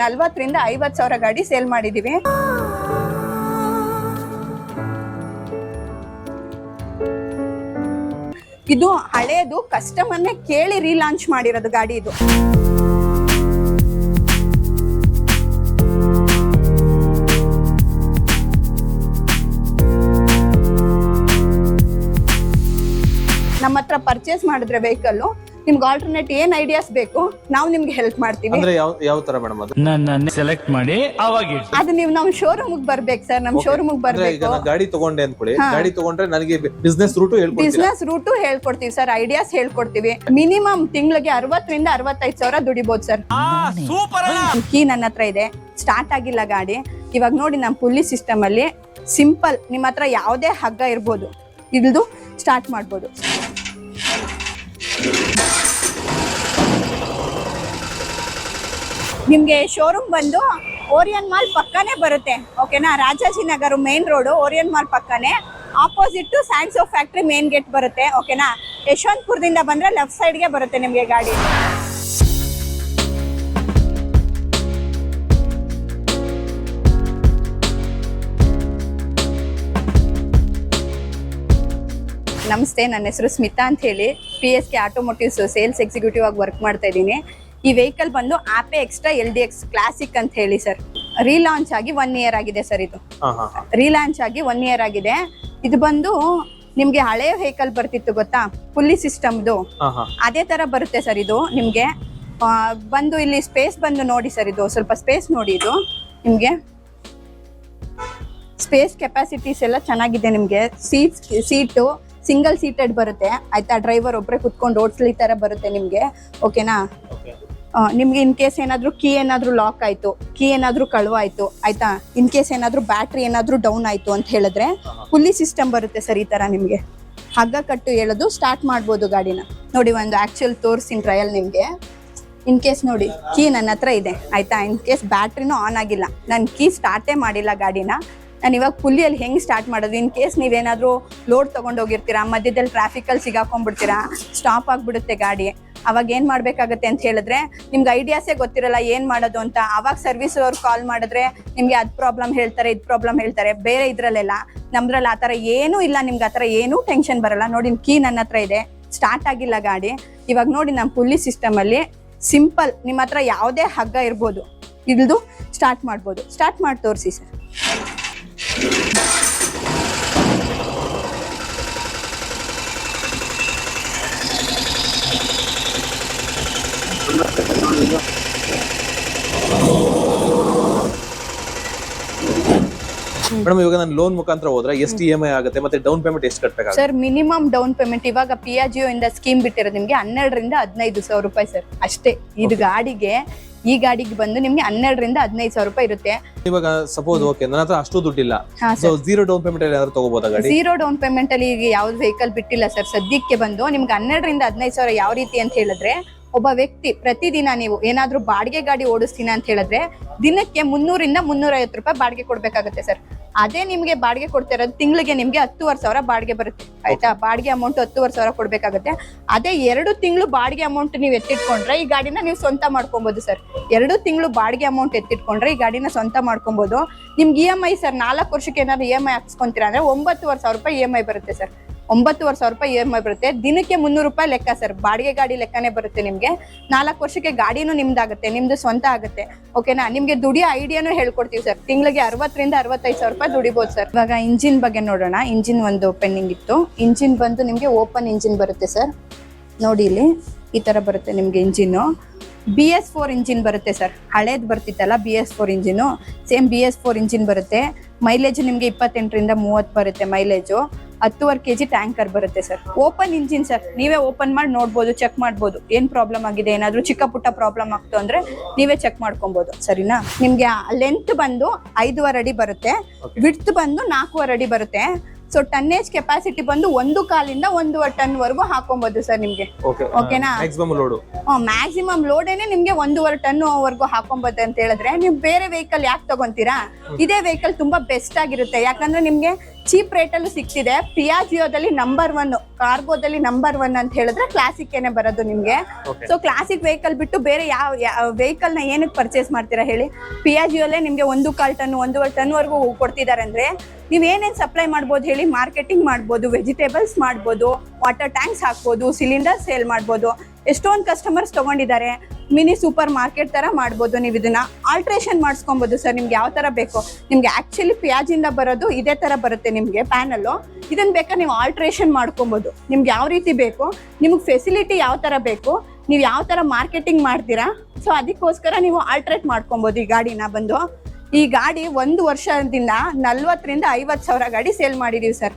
ನಲ್ವತ್ತರಿಂದ ಐವತ್ ಸಾವಿರ ಗಾಡಿ ಸೇಲ್ ಮಾಡಿದೀವಿ. ಇದು ಹಳೇದು ಕಸ್ಟಮರ್ನೇ ಕೇಳಿ ರೀಲಾಂಚ್ ಮಾಡಿರೋದು ಗಾಡಿ ಇದು. ನಮ್ಮ ಹತ್ರ ಪರ್ಚೇಸ್ ಮಾಡಿದ್ರೆ ವೆಹಿಕಲ್ ನಿಮ್ಗೆ ಆಲ್ಟರ್ನೇಟ್ ಏನ್ ಐಡಿಯಾಸ್ ಬೇಕು ನಾವು ನಿಮ್ಗೆ ಹೆಲ್ಪ್ ಮಾಡ್ತೀವಿ. ಅಂದ್ರೆ ಯಾವ ಯಾವ ತರ ಮೇಡಮ್ ಅದು? ನನ್ನ ಸೆಲೆಕ್ಟ್ ಮಾಡಿ ಅವಾಗ. ಅದು ನೀವು ನಮ್ಮ ಶೋರೂಮ್ ಬರ್ಬೇಕು ಸರ್ ನಮ್ ಶೋರೂಮ್ ಅಂದ್ರೆ ಈಗ ಬರ್ಬೇಕು. ನಾನು ಗಾಡಿ ತಗೊಂಡೆ ಅನ್ಕೊಳ್ಳಿ. ಗಾಡಿ ತಗೊಂಡ್ರೆ ನನಗೆ ಬಿಸ್ನೆಸ್ ರೂಟ್ ಬಿಸ್ನೆಸ್ ರೂಟು ಹೇಳ್ಕೊಡ್ತೀವಿ ಸರ್ ಐಡಿಯಾಸ್ ಹೇಳ್ಕೊಡ್ತೀವಿ. ಮಿನಿಮಮ್ ತಿಂಗಳಿಗೆ ಅರವತ್ತರಿಂದ ಅರವತ್ತೈದು ಸಾವಿರ ದುಡಿಬಹುದು ಸರ್ ಕೀ ನನ್ನ ಹತ್ರ ಇದೆ. ಸ್ಟಾರ್ಟ್ ಆಗಿಲ್ಲ ಗಾಡಿ. ಇವಾಗ ನೋಡಿ ನಮ್ಮ ಪುಲ್ಲಿ ಸಿಸ್ಟಮ್ ಅಲ್ಲಿ ಸಿಂಪಲ್ ನಿಮ್ಮ ಹತ್ರ ಯಾವುದೇ ಹಗ್ಗ ಇರ್ಬೋದು. ಇಲ್ದು ಸ್ಟಾರ್ಟ್ ಮಾಡ್ಬೋದು. ನಿಮ್ಗೆ ಶೋರೂಮ್ ಬಂದು ಓರಿಯನ್ ಮಾಲ್ ಪಕ್ಕನೇ ಬರುತ್ತೆ ಓಕೆನಾ Rajajinagar main road Orion mall ಪಕ್ಕನೇ. Opposite ಸ್ಯಾಂಡ್ಸೋ ಫ್ಯಾಕ್ಟ್ರಿ ಮೇನ್ ಗೇಟ್ ಬರುತ್ತೆ ಓಕೆನಾ ಯಶವಂತಪುರದಿಂದ ಬಂದ್ರೆ ಲೆಫ್ಟ್ ಸೈಡ್ಗೆ ಬರುತ್ತೆ ನಿಮಗೆ ಗಾಡಿ. ನಮಸ್ತೆ ನನ್ನ ಹೆಸರು ಸ್ಮಿತಾ ಅಂತ ಹೇಳಿ P S K automotives sales executive ಆಗಿ ವರ್ಕ್ ಮಾಡ್ತಾ ಇದ್ದೀನಿ. ಈ ವೆಹಿಕಲ್ ಬಂದು Ape extra L D X classic ಅಂತ ಹೇಳಿ ಸರ್. ರೀಲಾಂಚ್ ಆಗಿ ಒನ್ ಇಯರ್ ಆಗಿದೆ ಸರ್ ಇದು. ರೀಲಾಂಚ್ ಆಗಿ ಒನ್ ಇಯರ್ ಆಗಿದೆ. ಇದು ಬಂದು ನಿಮ್ಗೆ ಹಳೆಯ ವೆಹಿಕಲ್ ಬರ್ತಿತ್ತು ಗೊತ್ತಾ? ಫುಲ್ಲಿ ಸಿಸ್ಟಮ್ದು. ಅದೇ ತರ ಬರುತ್ತೆ ಸರ್ ಇದು ನಿಮ್ಗೆ. ಬಂದು ಇಲ್ಲಿ ಸ್ಪೇಸ್ ಬಂದು ನೋಡಿ ಸರ್ ಇದು. ಸ್ವಲ್ಪ ಸ್ಪೇಸ್ ನೋಡಿ ಇದು ನಿಮ್ಗೆ. ಸ್ಪೇಸ್ ಕೆಪಾಸಿಟೀಸ್ ಎಲ್ಲ ಚೆನ್ನಾಗಿದೆ ನಿಮ್ಗೆ. ಸೀಟ್ ಸೀಟು ಸಿಂಗಲ್ ಸೀಟೆಡ್ ಬರುತ್ತೆ. ಆಯ್ತಾ? ಡ್ರೈವರ್ ಒಬ್ಬರೇ ಕುತ್ಕೊಂಡು ಓಡಿಸ್ಲಿ ತರ ಬರುತ್ತೆ ನಿಮಗೆ. ಓಕೆನಾ? ನಿಮ್ಗೆ ಇನ್ ಕೇಸ್ ಏನಾದ್ರು ಕೀ ಏನಾದ್ರು ಲಾಕ್ ಆಯ್ತು ಕೀ ಏನಾದ್ರು ಕಳುವಾಯಿತು ಆಯ್ತಾ? ಇನ್ ಕೇಸ್ ಏನಾದ್ರು ಬ್ಯಾಟ್ರಿ ಏನಾದ್ರು ಡೌನ್ ಆಯ್ತು ಅಂತ ಹೇಳಿದ್ರೆ ಫುಲ್ಲಿ ಸಿಸ್ಟಮ್ ಬರುತ್ತೆ ಸರ್ ಈ ತರ ನಿಮ್ಗೆ. ಹಗ್ಗ ಕಟ್ಟು ಹೇಳೋದು ಸ್ಟಾರ್ಟ್ ಮಾಡ್ಬೋದು ಗಾಡಿನ. ನೋಡಿ ಒಂದು ಆಕ್ಚುಯಲ್ ತೋರಿಸಿನ ಟ್ರಯಲ್ ನಿಮ್ಗೆ. ಇನ್ ಕೇಸ್ ನೋಡಿ ಕೀ ನನ್ನ ಹತ್ರ ಇದೆ. ಆಯ್ತಾ? ಇನ್ ಕೇಸ್ ಬ್ಯಾಟ್ರಿನೂ ಆನ್ ಆಗಿಲ್ಲ. ನಾನು ಕೀ ಸ್ಟಾರ್ಟೇ ಮಾಡಿಲ್ಲ ಗಾಡಿನ. ನಾನು ಇವಾಗ ಪುಲ್ಲಿಯಲ್ಲಿ ಹೆಂಗೆ ಸ್ಟಾರ್ಟ್ ಮಾಡೋದು? ಇನ್ ಕೇಸ್ ನೀವೇನಾದರೂ ಲೋಡ್ ತೊಗೊಂಡೋಗಿರ್ತೀರಾ ಮಧ್ಯದಲ್ಲಿ ಟ್ರಾಫಿಕಲ್ಲಿ ಸಿಗಾಕೊಂಡ್ಬಿಡ್ತೀರಾ ಸ್ಟಾಪ್ ಆಗಿಬಿಡುತ್ತೆ ಗಾಡಿ. ಅವಾಗ ಏನು ಮಾಡಬೇಕಾಗತ್ತೆ ಅಂತ ಹೇಳಿದ್ರೆ, ನಿಮ್ಗೆ ಐಡಿಯಾಸೇ ಗೊತ್ತಿರಲ್ಲ ಏನು ಮಾಡೋದು ಅಂತ. ಅವಾಗ ಸರ್ವಿಸ್ ಅವ್ರು ಕಾಲ್ ಮಾಡಿದ್ರೆ ನಿಮಗೆ ಅದು ಪ್ರಾಬ್ಲಮ್ ಹೇಳ್ತಾರೆ, ಇದು ಪ್ರಾಬ್ಲಮ್ ಹೇಳ್ತಾರೆ. ಬೇರೆ ಇದ್ರಲ್ಲೆಲ್ಲ ನಮ್ದ್ರಲ್ಲಿ ಥರ ಏನೂ ಇಲ್ಲ, ನಿಮ್ಗೆ ಆ ಥರ ಏನೂ ಟೆನ್ಷನ್ ಬರಲ್ಲ. ನೋಡಿ ಕೀ ನನ್ನ ಹತ್ರ ಇದೆ. ಸ್ಟಾರ್ಟ್ ಆಗಿಲ್ಲ ಗಾಡಿ. ಇವಾಗ ನೋಡಿ ನಮ್ಮ ಪುಲ್ಲಿ ಸಿಸ್ಟಮಲ್ಲಿ ಸಿಂಪಲ್ ನಿಮ್ಮ ಹತ್ರ ಯಾವುದೇ ಹಗ್ಗ ಇರ್ಬೋದು, ಇಲ್ದು ಸ್ಟಾರ್ಟ್ ಮಾಡ್ಬೋದು. ಸ್ಟಾರ್ಟ್ ಮಾಡಿ ತೋರಿಸಿ ಸರ್. ಮೇಡಮ್ ಇವಾಗ ನಾನು ಲೋನ್ ಮುಖಾಂತರ ಹೋದ್ರೆ ಎಷ್ಟು ಇ ಎಂ ಐ ಆಗುತ್ತೆ ಮತ್ತೆ ಡೌನ್ ಪೇಮೆಂಟ್ ಎಷ್ಟು ಕಟ್ಟಬೇಕು ಸರ್ ಮಿನಿಮಮ್ ಡೌನ್ ಪೇಮೆಂಟ್ ಇವಾಗ ಪಿ ಜಿಯೋ ಇಂದ ಸ್ಕೀಮ್ ಬಿಟ್ಟಿರೋದು ನಿಮ್ಗೆ ಹನ್ನೆರಡರಿಂದ ಹದಿನೈದು ಸಾವಿರ ರೂಪಾಯಿ ಸರ್ ಅಷ್ಟೇ. ಇದು ಗಾಡಿಗೆ ಈ ಗಾಡಿಗೆ ಬಂದು ನಿಮ್ಗೆ ಹನ್ನೆರಡರಿಂದ ಹದಿನೈದು ಸಾವಿರ ರೂಪಾಯಿ ಇರುತ್ತೆ. ಇವಾಗ ಸಪೋಸ್ ಓಕೆ ನನ್ನ ಹತ್ರ ಅಷ್ಟು ದುಡ್ಡಿಲ್ಲ. ಇಲ್ಲ ಸೊ ಜೀರೋ ಡೌನ್ ಪೇಮೆಂಟ್ ಏನಾದ್ರು ತಗೋಬಹುದು ಗಾಡಿ? ಝೀರೋ ಡೌನ್ ಪೇಮೆಂಟ್ ಅಲ್ಲಿ ಈಗ ಯಾವ್ದು ವೆಹಿಕಲ್ ಬಿಟ್ಟಿಲ್ಲ ಸರ್ ಸದ್ಯಕ್ಕೆ ಬಂದು ನಿಮ್ಗೆ ಹನ್ನೆರಡರಿಂದ ಹದಿನೈದು ಸಾವಿರ ಯಾವ ರೀತಿ ಅಂತ ಹೇಳಿದ್ರೆ ಒಬ್ಬ ವ್ಯಕ್ತಿ ಪ್ರತಿದಿನ ನೀವು ಏನಾದ್ರೂ ಬಾಡಿಗೆ ಗಾಡಿ ಓಡಿಸ್ತೀನಿ ಅಂತ ಹೇಳಿದ್ರೆ ದಿನಕ್ಕೆ ಮುನ್ನೂರಿಂದ ಮುನ್ನೂರೈವತ್ತು ರೂಪಾಯಿ ಬಾಡಿಗೆ ಕೊಡ್ಬೇಕಾಗುತ್ತೆ ಸರ್. ಅದೇ ನಿಮಗೆ ಬಾಡಿಗೆ ಕೊಡ್ತಿರೋದು ತಿಂಗಳಿಗೆ ನಿಮಗೆ ಹತ್ತುವರೆ ಸಾವಿರ ಬಾಡಿಗೆ ಬರುತ್ತೆ. ಆಯ್ತಾ? ಬಾಡಿಗೆ ಅಮೌಂಟ್ ಹತ್ತುವರೆ ಸಾವಿರ ಕೊಡ್ಬೇಕಾಗುತ್ತೆ. ಅದೇ ಎರಡು ತಿಂಗಳು ಬಾಡಿಗೆ ಅಮೌಂಟ್ ನೀವು ಎತ್ತಿಟ್ಕೊಂಡ್ರೆ ಈ ಗಾಡಿನ ನೀವು ಸ್ವಂತ ಮಾಡ್ಕೊಬೋದು ಸರ್. ಎರಡು ತಿಂಗಳು ಬಾಡಿಗೆ ಅಮೌಂಟ್ ಎತ್ತಿಟ್ಕೊಂಡ್ರೆ ಈ ಗಾಡಿನ ಸ್ವಂತ ಮಾಡ್ಕೊಬೋದು. ನಿಮ್ಗೆ ಇ ಎಂ ಐ ಸರ್ ನಾಲ್ಕು ವರ್ಷಕ್ಕೆ ಏನಾದ್ರು ಇ ಎಂ ಐ ಹಾಕ್ಸ್ಕೊಂತೀರಾ ಅಂದ್ರೆ ಒಂಬತ್ತುವರೆ ಸಾವಿರ ರೂಪಾಯಿ ಇ ಎಂ ಐ ಬರುತ್ತೆ ಸರ್. ಒಂಬತ್ತುವರೆ ಸಾವಿರ ರೂಪಾಯಿ ಇ ಎಂ ಐ ಬರುತ್ತೆ. ದಿನಕ್ಕೆ ಮುನ್ನೂರು ರೂಪಾಯಿ ಲೆಕ್ಕ ಸರ್. ಬಾಡಿಗೆ ಗಾಡಿ ಲೆಕ್ಕನೇ ಬರುತ್ತೆ ನಿಮಗೆ. ನಾಲ್ಕು ವರ್ಷಕ್ಕೆ ಗಾಡಿನೂ ನಿಮ್ದಾಗುತ್ತೆ, ನಿಮ್ದು ಸ್ವಂತ ಆಗುತ್ತೆ. ಓಕೆನಾ ನಿಮಗೆ ದುಡಿಯೋ ಐಡಿಯಾನು ಹೇಳ್ಕೊಡ್ತೀವಿ ಸರ್. ತಿಂಗಳಿಗೆ ಅರವತ್ತರಿಂದ ಅರವತ್ತೈದು ಸಾವಿರ ರೂಪಾಯಿ ದುಡಿಬೋದು ಸರ್. ಇವಾಗ ಇಂಜಿನ್ ಬಗ್ಗೆ ನೋಡೋಣ. ಇಂಜಿನ್ ಒಂದು ಪೆಂಡಿಂಗ್ ಇತ್ತು. ಇಂಜಿನ್ ಬಂದು ನಿಮಗೆ ಓಪನ್ ಇಂಜಿನ್ ಬರುತ್ತೆ ಸರ್. ನೋಡಿ ಇಲ್ಲಿ, ಈ ಥರ ಬರುತ್ತೆ ನಿಮಗೆ engine. B S four engine ಬರುತ್ತೆ ಸರ್. ಹಳೇದು ಬರ್ತಿತ್ತಲ್ಲ B S four engine same B S four engine ಬರುತ್ತೆ. ಮೈಲೇಜ್ ನಿಮಗೆ ಇಪ್ಪತ್ತೆಂಟರಿಂದ ಮೂವತ್ತು ಬರುತ್ತೆ ಮೈಲೇಜು ಹತ್ತುವರೆ ಕೆ ಜಿ ಟ್ಯಾಂಕರ್ ಬರುತ್ತೆ ಸರ್. Open engine sir. ನೀವೇ ಓಪನ್ ಮಾಡಿ ನೋಡ್ಬೋದು ಚೆಕ್ ಮಾಡ್ಬೋದು. ಏನ್ ಪ್ರಾಬ್ಲಮ್ ಆಗಿದೆ ಏನಾದರೂ ಚಿಕ್ಕ ಪುಟ್ಟ ಪ್ರಾಬ್ಲಮ್ ಆಗ್ತು ಅಂದ್ರೆ ನೀವೇ ಚೆಕ್ ಮಾಡ್ಕೊಬೋದು. ಸರಿನಾ? ನಿಮ್ಗೆ ಲೆಂತ್ ಬಂದು ಐದುವರೆ ಅಡಿ ಬರುತ್ತೆ. ವಿಡ್ತ್ ಬಂದು ನಾಲ್ಕೂವರೆ ಅಡಿ ಬರುತ್ತೆ. ಸೊ ಟನ್ನೇಜ್ ಕೆಪಾಸಿಟಿ ಬಂದು ಒಂದು ಕಾಲಿಂದ ಒಂದೂವರೆ ಟನ್ ವರೆಗೂ ಹಾಕೊಬಹುದು ಸರ್ ನಿಮ್ಗೆ. ಓಕೆ ಓಕೆನಾ? ಮ್ಯಾಕ್ಸಿಮಮ್ ಲೋಡು ಮ್ಯಾಕ್ಸಿಮಮ್ ಲೋಡೇನೆ ನಿಮ್ಗೆ ಒಂದೂವರೆ ಟನ್ ವರ್ಗು ಹಾಕೊಬಹುದು ಅಂತ ಹೇಳಿದ್ರೆ ನೀವು ಬೇರೆ ವೆಹಿಕಲ್ ಯಾಕೆ ತಗೊಂತೀರಾ? ಇದೇ ವೆಹಿಕಲ್ ತುಂಬಾ ಬೆಸ್ಟ್ ಆಗಿರುತ್ತೆ. ಯಾಕಂದ್ರೆ ನಿಮ್ಗೆ ಚೀಪ್ ರೇಟಲ್ಲೂ ಸಿಗ್ತಿದೆ. ಪಿಯಾಜಿಯೋದಲ್ಲಿ ನಂಬರ್ ಒನ್ ಕಾರ್ಗೋದಲ್ಲಿ ನಂಬರ್ ಒನ್ ಅಂತ ಹೇಳಿದ್ರೆ ಕ್ಲಾಸಿಕ್ ಏನೇ ಬರೋದು ನಿಮಗೆ. ಸೊ ಕ್ಲಾಸಿಕ್ ವೆಹಿಕಲ್ ಬಿಟ್ಟು ಬೇರೆ ಯಾವ ವೆಹಿಕಲ್ನ ಏನಕ್ಕೆ ಪರ್ಚೇಸ್ ಮಾಡ್ತೀರಾ ಹೇಳಿ? ಪಿಯಾಜಿಯೋಲ್ಲೇ ನಿಮಗೆ ಒಂದು ಕಾಲ್ ಟನ್ ಒಂದೂವರೆ ಟನ್ ವರೆಗೂ ಕೊಡ್ತಿದ್ದಾರೆ ಅಂದ್ರೆ ನೀವು ಏನೇನ್ ಸಪ್ಲೈ ಮಾಡ್ಬೋದು ಹೇಳಿ? ಮಾರ್ಕೆಟಿಂಗ್ ಮಾಡ್ಬೋದು ವೆಜಿಟೇಬಲ್ಸ್ ಮಾಡ್ಬೋದು ವಾಟರ್ ಟ್ಯಾಂಕ್ಸ್ ಹಾಕ್ಬೋದು ಸಿಲಿಂಡರ್ ಸೇಲ್ ಮಾಡ್ಬೋದು. ಎಷ್ಟೊಂದು ಕಸ್ಟಮರ್ಸ್ ತಗೊಂಡಿದ್ದಾರೆ. ಮಿನಿ ಸೂಪರ್ ಮಾರ್ಕೆಟ್ ತರ ಮಾಡ್ಬೋದು ನೀವು ಇದನ್ನ. ಆಲ್ಟ್ರೇಷನ್ ಮಾಡಿಸ್ಕೊಬೋದು ಸರ್ ನಿಮ್ಗೆ ಯಾವ ತರ ಬೇಕು. ನಿಮ್ಗೆ ಆಕ್ಚುಲಿ ಪ್ಯಾಜಿಂದ ಬರೋದು ಇದೇ ತರ ಬರುತ್ತೆ ನಿಮ್ಗೆ ಪ್ಯಾನಲ್ಲು ಇದನ್ನ ಬೇಕಾ ನೀವು ಆಲ್ಟ್ರೇಷನ್ ಮಾಡ್ಕೊಬೋದು. ನಿಮ್ಗೆ ಯಾವ ರೀತಿ ಬೇಕು, ನಿಮ್ಗೆ ಫೆಸಿಲಿಟಿ ಯಾವ ತರ ಬೇಕು, ನೀವು ಯಾವ ತರ ಮಾರ್ಕೆಟಿಂಗ್ ಮಾಡ್ತೀರಾ. ಸೊ ಅದಕ್ಕೋಸ್ಕರ ನೀವು ಆಲ್ಟ್ರೇಟ್ ಮಾಡ್ಕೊಬೋದು ಈ ಗಾಡಿನ ಬಂದು. ಈ ಗಾಡಿ ಒಂದು ವರ್ಷದಿಂದ ನಲ್ವತ್ತರಿಂದ ಐವತ್ತು ಸಾವಿರ ಗಾಡಿ ಸೇಲ್ ಮಾಡಿದೀವಿ ಸರ್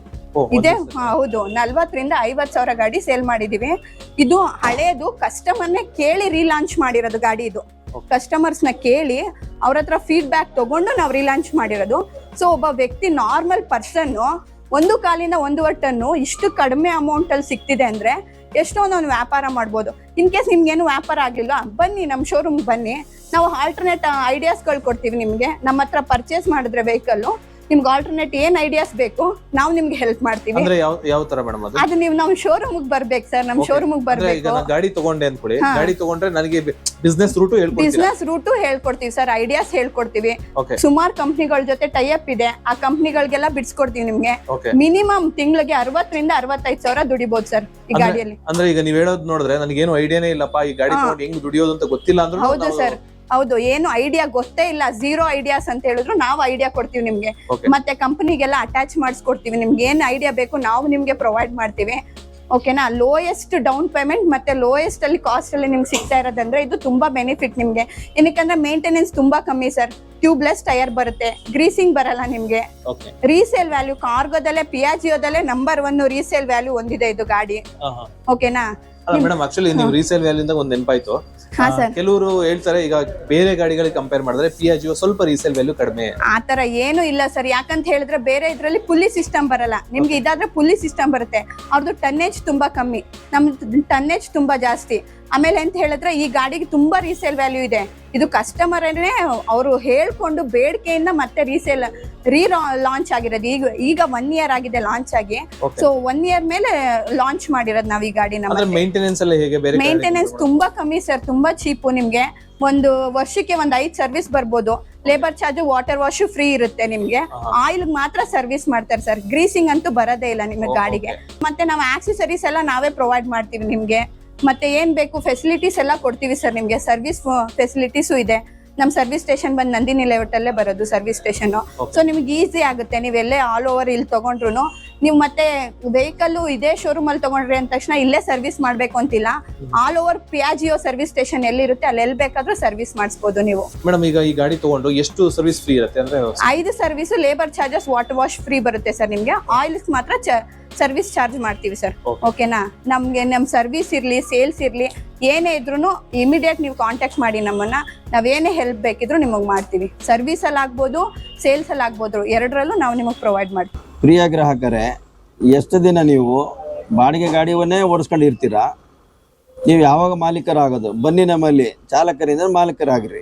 ಇದೆ. ಹೌದು. ನಲ್ವತ್ತರಿಂದ ಐವತ್ ಸಾವಿರ ಗಾಡಿ ಸೇಲ್ ಮಾಡಿದೀವಿ. ಇದು ಹಳೇದು ಕಸ್ಟಮರ್ನೇ ಕೇಳಿ ರೀಲಾಂಚ್ ಮಾಡಿರೋದು ಗಾಡಿ ಇದು. ಕಸ್ಟಮರ್ಸ್ನ ಕೇಳಿ ಅವ್ರ ಹತ್ರ ಫೀಡ್ಬ್ಯಾಕ್ ತಗೊಂಡು ನಾವು ರೀಲಾಂಚ್ ಮಾಡಿರೋದು. ಸೊ ಒಬ್ಬ ವ್ಯಕ್ತಿ ನಾರ್ಮಲ್ ಪರ್ಸನ್ ಒಂದು ಕಾಲಿಂದ ಒಂದು ಟನ್ನು ಇಷ್ಟು ಕಡಿಮೆ ಅಮೌಂಟ್ ಅಲ್ಲಿ ಸಿಗ್ತಿದೆ ಅಂದ್ರೆ ಎಷ್ಟೋ ಒಂದು ವ್ಯಾಪಾರ ಮಾಡ್ಬೋದು. ಇನ್ ಕೇಸ್ ನಿಮ್ಗೇನು ವ್ಯಾಪಾರ ಆಗಿಲ್ಲ ಬನ್ನಿ ನಮ್ಮ ಶೋರೂಮ್ ಬನ್ನಿ. ನಾವು ಆಲ್ಟರ್ನೇಟ್ ಐಡಿಯಾಸ್ಗಳು ಕೊಡ್ತೀವಿ ನಿಮಗೆ. ನಮ್ಮ ಹತ್ರ ಪರ್ಚೇಸ್ ಮಾಡಿದ್ರೆ ವೆಹಿಕಲ್ ನಿಮ್ಗೆ ಆಲ್ಟರ್ನೇಟ್ ಏನ್ ಐಡಿಯಾಸ್ ಬೇಕು ನಾವು ನಿಮ್ಗೆ ಹೆಲ್ಪ್ ಮಾಡ್ತೀವಿ. ಅಂದ್ರೆ ಯಾವ ಯಾವ ತರ ಮೇಡಮ್ ಅದು? ಅದು ನೀವು ನಮ್ಮ ಶೋರೂಮ್ ಬರ್ಬೇಕು ಸರ್ ನಮ್ಮ. ಶೋರೂಮ್ ಈಗ ಬರ್ಬೇಕು. ನಾನು ಗಾಡಿ ತಗೊಂಡೆ ಅನ್ಕೊಳ್ಳಿ. ಗಾಡಿ ತಗೊಂಡ್ರೆ ನನಗೆ ಬಿಸ್ನೆಸ್ ರೂಟು ಹೇಳ್ಕೊಡ್ತೀರಾ? ಬಿಸ್ನೆಸ್ ರೂಟು ಹೇಳ್ಕೊಡ್ತೀವಿ ಸರ್ ಐಡಿಯಾಸ್ ಹೇಳ್ಕೊಡ್ತೀವಿ. ಓಕೆ ಸುಮಾರು ಕಂಪ್ನಿಗಳ ಜೊತೆ ಟೈಅಪ್ ಇದೆ. ಆ ಕಂಪ್ನಿಗಳಿಗೆಲ್ಲ ಬಿಡ್ಸ್ಕೊಡ್ತೀವಿ ನಿಮ್ಗೆ. ಓಕೆ ಮಿನಿಮಮ್ ತಿಂಗಳಿಗೆ ಅರವತ್ತರಿಂದ ಅರವತ್ತೈದು ಸಾವಿರ ದುಡಿಬಹುದು ಸರ್ ಈ ಗಾಡಿಯಲ್ಲಿ. ಅಂದ್ರೆ ಈಗ ನೀವ್ ಹೇಳೋದ್ ನೋಡಿದ್ರೆ ನನಗೇನು ಐಡಿಯಾನೇ ಇಲ್ಲಪ್ಪ ಈ ಗಾಡಿ. ತಗೊಂಡು ಹೆಂಗ್ ದುಡಿಯೋದು ಅಂತ ಗೊತ್ತಿಲ್ಲ ಅಂದ್ರೆ ಹೌದು ಸರ್ ಹೌದು ಏನು ಐಡಿಯಾ ಗೊತ್ತೇ ಇಲ್ಲ. ಝೀರೋ ಐಡಿಯಾಸ್ ಅಂತ ಹೇಳಿದ್ರು ನಾವು ಐಡಿಯಾ ಕೊಡ್ತೀವಿ ನಿಮ್ಗೆ. ಮತ್ತೆ ಕಂಪನಿಗೆಲ್ಲ ಅಟ್ಯಾಚ್ ಮಾಡಿಸ್ಕೊಡ್ತೀವಿ. ನಿಮ್ಗೆ ಏನ್ ಐಡಿಯಾ ಬೇಕು ನಾವು ನಿಮ್ಗೆ ಪ್ರೊವೈಡ್ ಮಾಡ್ತೀವಿ. ಓಕೆನಾ ಲೋಯೆಸ್ಟ್ ಡೌನ್ ಪೇಮೆಂಟ್ ಮತ್ತೆ ಲೋಯೆಸ್ಟ್ ಅಲ್ಲಿ ಕಾಸ್ಟ್ ಅಲ್ಲಿ ನಿಮ್ಗೆ ಸಿಗ್ತಾ ಇರೋದಂದ್ರೆ ಇದು ತುಂಬಾ ಬೆನಿಫಿಟ್ ನಿಮ್ಗೆ. ಏನಕ್ಕಂದ್ರೆ ಮೇಂಟೆನೆನ್ಸ್ ತುಂಬಾ ಕಮ್ಮಿ ಸರ್. ಟ್ಯೂಬ್ಲೆಸ್ ಟೈರ್ ಬರುತ್ತೆ. ಗ್ರೀಸಿಂಗ್ ಬರಲ್ಲ ನಿಮ್ಗೆ. ರೀಸೇಲ್ ವ್ಯಾಲ್ಯೂ ಕಾರ್ಗೋದಲ್ಲೇ ಪಿಯಾಜಿಯೋದಲ್ಲೇ ನಂಬರ್ ಒನ್ ರೀಸೇಲ್ ವ್ಯಾಲ್ಯೂ ಒಂದಿದೆ ಇದು ಗಾಡಿ. ಓಕೆನಾ ಮೇಡಮ್ ಆಕ್ಚುಲಿ ನೀವು ರೀಸೇಲ್ ವ್ಯಾಲ್ಯೂಂದ ಒಂದ್ ನೆನಪಾಯ್ತು. ಕೆಲವರು ಹೇಳ್ತಾರೆ ಈಗ ಬೇರೆ ಗಾಡಿಗಳಿಗೆ ಕಂಪೇರ್ ಮಾಡಿದ್ರೆ ಪಿಯಾಜಿಯೋ ಸ್ವಲ್ಪ ರೀಸೇಲ್ ವ್ಯಾಲ್ಯೂ ಕಡಿಮೆ. ಆತರ ಏನು ಇಲ್ಲ ಸರ್. ಯಾಕಂತ ಹೇಳಿದ್ರೆ ಬೇರೆ ಇದ್ರಲ್ಲಿ ಪುಲ್ಲಿ ಸಿಸ್ಟಮ್ ಬರಲ್ಲ. ನಿಮ್ಗೆ ಇದಾದ್ರೆ ಪುಲ್ಲಿ ಸಿಸ್ಟಮ್ ಬರುತ್ತೆ. ಅವ್ರದ್ದು ಟನ್ನೇಜ್ ತುಂಬಾ ಕಮ್ಮಿ. ನಮ್ದು ಟನ್ನೇಜ್ ತುಂಬಾ ಜಾಸ್ತಿ. ಆಮೇಲೆ ಅಂತ ಹೇಳಿದ್ರೆ ಈ ಗಾಡಿಗೆ ತುಂಬಾ ರೀಸೇಲ್ ವ್ಯಾಲ್ಯೂ ಇದೆ. ಇದು ಕಸ್ಟಮರ್ ಅವರು ಹೇಳ್ಕೊಂಡು ಬೇಡಿಕೆಯಿಂದ ಮತ್ತೆ ರೀಸೇಲ್ ರೀ ಲಾಂಚ್ ಆಗಿರೋದು. ಈಗ ಈಗ ಒನ್ ಇಯರ್ ಆಗಿದೆ ಲಾಂಚ್ ಆಗಿ. ಸೊ ಒನ್ ಇಯರ್ ಮೇಲೆ ಲಾಂಚ್ ಮಾಡಿರೋದು ನಾವು ಈ ಗಾಡಿ ಅಂದ್ರೆ ಮೇಂಟೆನೆನ್ಸ್ ತುಂಬಾ ಕಮ್ಮಿ ಸರ್ ತುಂಬಾ ಚೀಪು ನಿಮ್ಗೆ. ಒಂದು ವರ್ಷಕ್ಕೆ ಒಂದ್ ಐದ್ ಸರ್ವಿಸ್ ಬರ್ಬೋದು. Labour charge water wash free ಇರುತ್ತೆ ನಿಮ್ಗೆ. ಆಯಿಲ್ ಮಾತ್ರ ಸರ್ವಿಸ್ ಮಾಡ್ತಾರೆ ಸರ್ ಗ್ರೀಸಿಂಗ್ ಅಂತೂ ಬರೋದೇ ಇಲ್ಲ ನಿಮ್ಗೆ ಗಾಡಿಗೆ. ಮತ್ತೆ ನಾವು ಆಕ್ಸೆಸರೀಸ್ ಎಲ್ಲ ನಾವೇ ಪ್ರೊವೈಡ್ ಮಾಡ್ತೀವಿ ನಿಮ್ಗೆ. ಮತ್ತೆ ಏನ್ ಬೇಕು? ಫೆಸಿಲಿಟೀಸ್ ಎಲ್ಲ ಕೊಡ್ತೀವಿ ಸರ್ ನಿಮ್ಗೆ. ಸರ್ವಿಸ್ ಫೆಸಿಲಿಟೀಸು ಇದೆ. ನಮ್ ಸರ್ವಿಸ್ ಸ್ಟೇಷನ್ ಬಂದ್ ನಂದಿನಿ ಲೇಔಟ್ ಅಲ್ಲೇ ಬರೋದು ಸರ್ವಿಸ್ ಸ್ಟೇಷನ್ ಸೊ ನಿಮ್ಗೆ ಈಸಿ ಆಗುತ್ತೆ. ನೀವೆಲ್ಲೇ ಆಲ್ ಓವರ್ ಇಲ್ಲಿ ತಗೊಂಡ್ರು ನೀವು ಮತ್ತೆ ವೆಹಿಕಲ್ ಇದೇ ಶೋರೂಮ್ ಅಲ್ಲಿ ತಗೊಂಡ್ರಿ ಅಂದ ತಕ್ಷಣ ಇಲ್ಲೇ ಸರ್ವಿಸ್ ಮಾಡ್ಬೇಕು ಅಂತಿಲ್ಲ. All over Piaggio service station ಎಲ್ಲಿರುತ್ತೆ ಅಲ್ಲಿ ಎಲ್ಲಿ ಬೇಕಾದ್ರೂ ಸರ್ವಿಸ್ ಮಾಡಿಸ್ಬೋದು ನೀವು. ಮೇಡಮ್ ಈಗ ಈ ಗಾಡಿ ತಗೊಂಡು ಎಷ್ಟು ಸರ್ವಿಸ್ ಫ್ರೀ ಇರುತ್ತೆ? ಅಂದ್ರೆ ಐದು service labour charges water wash free ಬರುತ್ತೆ ಸರ್ ನಿಮ್ಗೆ. ಆಯಿಲ್ಸ್ ಮಾತ್ರ ಸರ್ವಿಸ್ ಚಾರ್ಜ್ ಮಾಡ್ತೀವಿ ಸರ್. ಓಕೆನಾ? ನಮಗೆ ನಮ್ಮ ಸರ್ವಿಸ್ ಇರಲಿ ಸೇಲ್ಸ್ ಇರಲಿ ಏನೇ ಇದ್ರೂ ಇಮಿಡಿಯೇಟ್ ನೀವು ಕಾಂಟ್ಯಾಕ್ಟ್ ಮಾಡಿ ನಮ್ಮನ್ನ. ನಾವೇನೇ ಹೆಲ್ಪ್ ಬೇಕಿದ್ರು ನಿಮಗೆ ಮಾಡ್ತೀವಿ. ಸರ್ವಿಸ್ ಅಲ್ಲಿ ಆಗ್ಬೋದು ಸೇಲ್ಸ್ ಅಲ್ಲಿ ಆಗ್ಬೋದು. ಎರಡರಲ್ಲೂ ನಾವು ನಿಮಗೆ ಪ್ರೊವೈಡ್ ಮಾಡ್ತೀವಿ ಪ್ರಿಯ ಗ್ರಾಹಕರೇ ಎಷ್ಟು ದಿನ ನೀವು ಬಾಡಿಗೆ ಗಾಡಿಯನ್ನೇ ಓಡಿಸ್ಕೊಂಡು ಇರ್ತೀರಾ ನೀವು ಯಾವಾಗ ಮಾಲೀಕರಾಗೋದು? ಬನ್ನಿ ನಮ್ಮಲ್ಲಿ ಚಾಲಕರಿಂದ ಮಾಲೀಕರಾಗ್ರಿ.